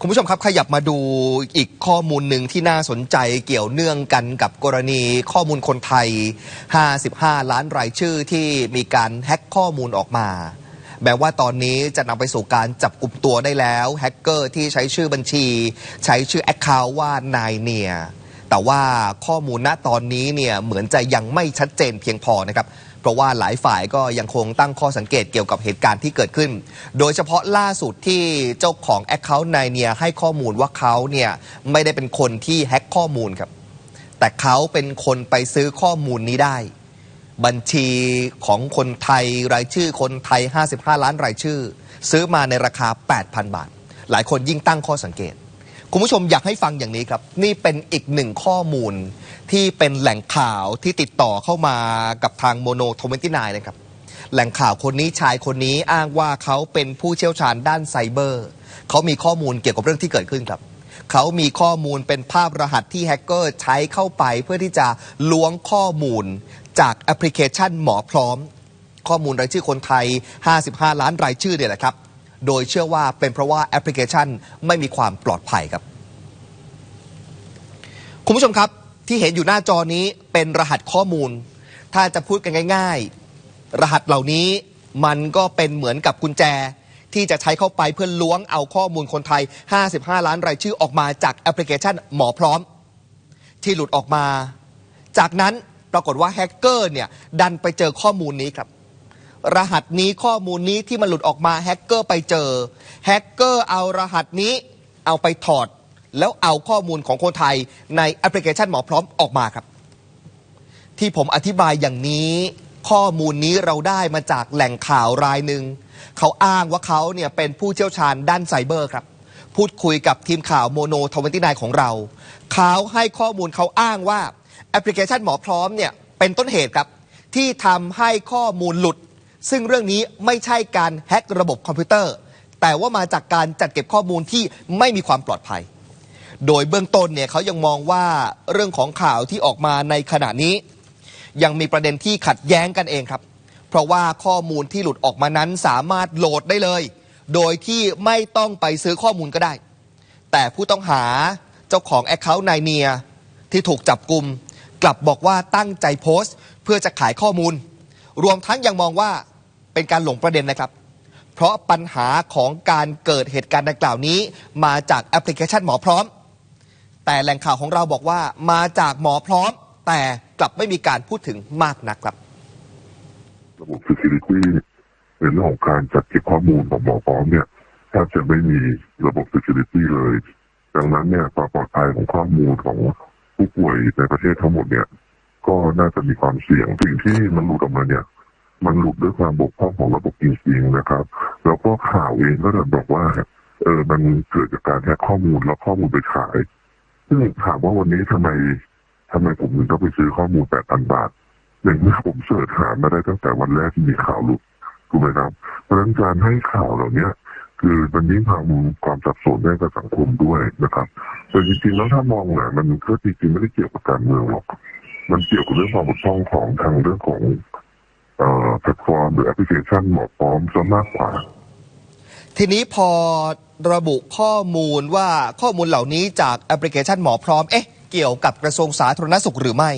คุณผู้ชมครับขยับมาดูอีกข้อมูลหนึ่งที่น่าสนใจเกี่ยวเนื่องกันกับกรณีข้อมูลคนไทย 55 ล้านรายชื่อที่มีการแฮ็กข้อมูลออกมาแม้ว่าตอนนี้จะนำไปสู่การจับกลุ่มตัวได้แล้วแฮกเกอร์ที่ใช้ชื่อบัญชี ใช้ชื่อแอคเคาท์ว่านายเนียแต่ว่าข้อมูลณตอนนี้เนี่ยเหมือนจะยังไม่ชัดเจนเพียงพอนะครับ เพราะว่าหลายฝ่ายก็ยังคงตั้งข้อสังเกตเกี่ยวกับเหตุการณ์ที่เกิดขึ้น โดยเฉพาะล่าสุดที่เจ้าของ Account นายเนียให้ข้อมูลว่าเขาเนี่ยไม่ได้เป็นคนที่แฮ็กข้อมูลครับ แต่เขาเป็นคนไปซื้อข้อมูลนี้ได้ บัญชีของคนไทยรายชื่อคนไทย 55 ล้านรายชื่อ ซื้อมาในราคา 8,000 บาท หลายคนยิ่งตั้งข้อสังเกต คุณผู้ชมอยากให้ฟังอย่างนี้ครับ นี่เป็นอีกหนึ่งข้อมูลที่เป็นแหล่งข่าวที่ติดต่อเข้ามากับทางโมโนโทเวนตี้นนะครับ แหล่งข่าวคนนี้ชายคนนี้อ้างว่าเขาเป็นผู้เชี่ยวชาญด้านไซเบอร์ เขามีข้อมูลเกี่ยวกับเรื่องที่เกิดขึ้นครับ เขามีข้อมูลเป็นภาพรหัสที่แฮกเกอร์ใช้เข้าไปเพื่อที่จะล้วงข้อมูลจากแอปพลิเคชันหมอพร้อม ข้อมูลรายชื่อคนไทย 55 ล้านรายชื่อเนี่ยแหละครับ โดยเชื่อว่าเป็นเพราะว่าแอปพลิเคชันไม่มีความปลอดภัยครับ คุณผู้ชมครับที่เห็นอยู่หน้าจอนี้เป็นรหัสข้อมูล ถ้าจะพูดกันง่าย ๆ รหัสเหล่านี้มันก็เป็นเหมือนกับกุญแจ ที่จะใช้เข้าไปเพื่อล้วงเอาข้อมูลคนไทย 55 ล้านรายชื่อออกมาจากแอปพลิเคชันหมอพร้อม ที่หลุดออกมา จากนั้นปรากฏว่าแฮกเกอร์เนี่ยดันไปเจอข้อมูลนี้ครับ รหัสนี้ข้อมูลนี้ที่มันหลุดออกมาแฮกเกอร์ไปเจอแฮกเกอร์เอารหัสนี้เอาไปถอด แล้วเอาข้อมูลของคนไทยในแอปพลิเคชันหมอพร้อมออกมาครับ ที่ผมอธิบายอย่างนี้ข้อมูลนี้เราได้มาจากแหล่งข่าวรายหนึ่ง เขาอ้างว่าเขาเนี่ยเป็นผู้เชี่ยวชาญด้านไซเบอร์ครับ พูดคุยกับทีมข่าวโมโนทเวนตี้นของเรา เขาให้ข้อมูลเขาอ้างว่าแอปพลิเคชันหมอพร้อมเนี่ยเป็นต้นเหตุครับ ที่ทำให้ข้อมูลหลุด ซึ่งเรื่องนี้ไม่ใช่การแฮ็กระบบคอมพิวเตอร์ แต่ว่ามาจากการจัดเก็บข้อมูลที่ไม่มีความปลอดภัย โดยเบื้องต้นเนี่ยเขายังมองว่าเรื่องของข่าวที่ออกมาในขณะนี้ ยังมีประเด็นที่ขัดแย้งกันเองครับ เพราะว่าข้อมูลที่หลุดออกมานั้นสามารถโหลดได้เลย โดยที่ไม่ต้องไปซื้อข้อมูลก็ได้ แต่ผู้ต้องหาเจ้าของ Account นายเนียที่ถูกจับกลุ่มกลับบอกว่าตั้งใจโพสต์ เพื่อจะขายข้อมูล รวมทั้งยังมองว่าเป็นการหลงประเด็นนะครับ เพราะปัญหาของการเกิดเหตุการณ์ดังกล่าวนี้ มาจากแอปพลิเคชันหมอพร้อม แต่แหล่งข่าวของเราบอกว่ามาจากหมอพร้อม แต่กลับไม่มีการพูดถึงมากนักครับ ระบบ security ในเรื่องของการจัดเก็บข้อมูลของหมอพร้อมเนี่ยแทบจะไม่มีระบบ security เลย ดังนั้นเนี่ยความปลอดภัยของข้อมูลของผู้ป่วยในประเทศทั้งหมดเนี่ย ก็น่าจะมีความเสี่ยงสิ่งที่มันหลุดออกมาเนี่ย มันหลุดด้วยความบกพร่องของระบบจริงๆนะครับ แล้วก็ข่าวเองก็จะบอกว่าเออมันเกิดจากการแฮกข้อมูลแล้วข้อมูลไปขาย ซึ่งถามว่าวันนี้ทำไมทำไมผมถึงต้องไปซื้อข้อมูล8,000บาทอย่างเมื่อผมเสิร์ชหามาได้ตั้งแต่วันแรกที่มีข่าวหลุดถูกไหมครับ เพราะฉะนั้นการให้ข่าวเหล่าเนี้ย คือมันยิ่งทำความสับสนให้กับสังคมด้วยนะครับแต่จริงๆแล้วถ้ามองเนี่ยมันก็จริงๆไม่ได้เกี่ยวกับการเมืองหรอก มันเกี่ยวกับเรื่องความบกพร่องของทางเรื่องของเอ่อแพลตฟอร์มหรือแอปพลิเคชันเหมอพร้อมซะมากกว่า ทีนี้พอระบุข้อมูลว่าข้อมูลเหล่านี้จากแอปพลิเคชันหมอพร้อม เอ๊ะ เกี่ยวกับกระทรวงสาธารณสุขหรือไม่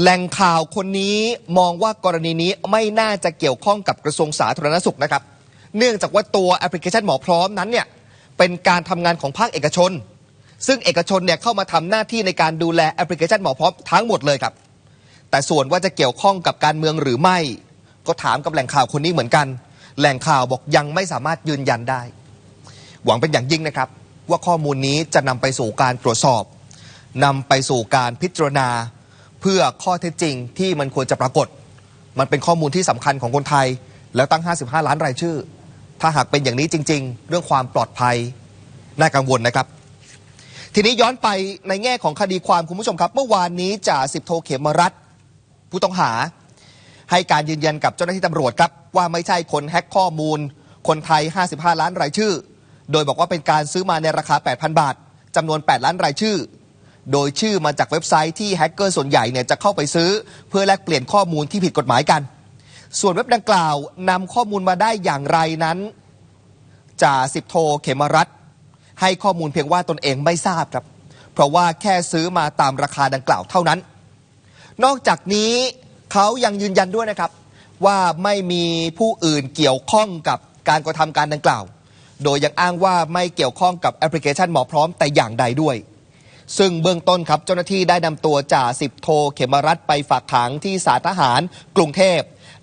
แหล่งข่าวคนนี้มองว่ากรณีนี้ไม่น่าจะเกี่ยวข้องกับกระทรวงสาธารณสุขนะครับ เนื่องจากว่าตัวแอปพลิเคชันหมอพร้อมนั้นเนี่ยเป็นการทำงานของภาคเอกชน ซึ่งเอกชนเนี่ยเข้ามาทำหน้าที่ในการดูแลแอปพลิเคชันหมอพร้อมทั้งหมดเลยครับ แต่ส่วนว่าจะเกี่ยวข้องกับการเมืองหรือไม่ ก็ถามกับแหล่งข่าวคนนี้เหมือนกัน แหล่งข่าวบอกยังไม่สามารถยืนยันได้ หวังเป็นอย่างยิ่งนะครับ ว่าข้อมูลนี้จะนำไปสู่การตรวจสอบนำไปสู่การพิจารณา เพื่อข้อเท็จจริงที่มันควรจะปรากฏ มันเป็นข้อมูลที่สำคัญของคนไทย แล้วตั้ง 55 ล้านรายชื่อ ถ้าหากเป็นอย่างนี้จริง ๆ เรื่องความปลอดภัยน่ากังวลนะครับทีนี้ย้อนไปในแง่ของคดีความคุณผู้ชมครับ เมื่อวานนี้จ่าสิบโทเขมรัตผู้ต้องหา ให้การยืนยันกับเจ้าหน้าที่ตำรวจครับ ว่าไม่ใช่คนแฮกข้อมูล คนไทย 55 ล้านรายชื่อ โดยบอกว่าเป็นการซื้อมาในราคา 8,000 บาทจำนวน 8 ล้านรายชื่อ โดยชื่อมาจากเว็บไซต์ที่แฮกเกอร์ส่วนใหญ่เนี่ยจะเข้าไปซื้อ เพื่อแลกเปลี่ยนข้อมูลที่ผิดกฎหมายกัน ส่วนเว็บดังกล่าวนำข้อมูลมาได้อย่างไรนั้นจ่าสิบโทเขมรัตให้ข้อมูลเพียงว่าตนเองไม่ทราบครับ เพราะว่าแค่ซื้อมาตามราคาดังกล่าวเท่านั้น นอกจากนี้ เขายังยืนยันด้วยนะครับ ว่าไม่มีผู้อื่นเกี่ยวข้องกับการกระทำการดังกล่าว โดยยังอ้างว่าไม่เกี่ยวข้องกับแอปพลิเคชันหมอพร้อมแต่อย่างใดด้วย ซึ่งเบื้องต้นครับเจ้าหน้าที่ได้นำตัวจ่าสิบโทเขมรัตน์ไปฝากขังที่ศาลทหารกรุงเทพ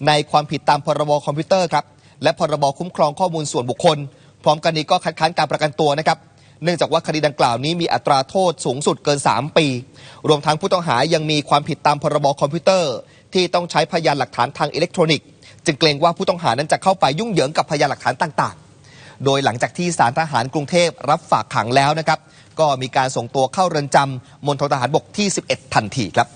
ในความผิดตามพรบคอมพิวเตอร์ครับและพรบคุ้มครองข้อมูลส่วนบุคคล พร้อมกันนี้ก็คัดค้านการประกันตัวนะครับเนื่องจากว่าคดีดังกล่าวนี้มีอัตราโทษสูงสุดเกิน 3 ปี รวมทั้งผู้ต้องหายังมีความผิดตามพรบคอมพิวเตอร์ ที่ต้องใช้พยานหลักฐานทางอิเล็กทรอนิกส์ จึงเกรงว่าผู้ต้องหานั้นจะเข้าไปยุ่งเหยิงกับพยานหลักฐานต่าง ๆ โดยหลังจากที่สารทหารกรุงเทพรับฝากขังแล้วนะครับ ก็มีการส่งตัวเข้าเรือนจำมณฑลทหารบกที่ 11 ทันทีครับ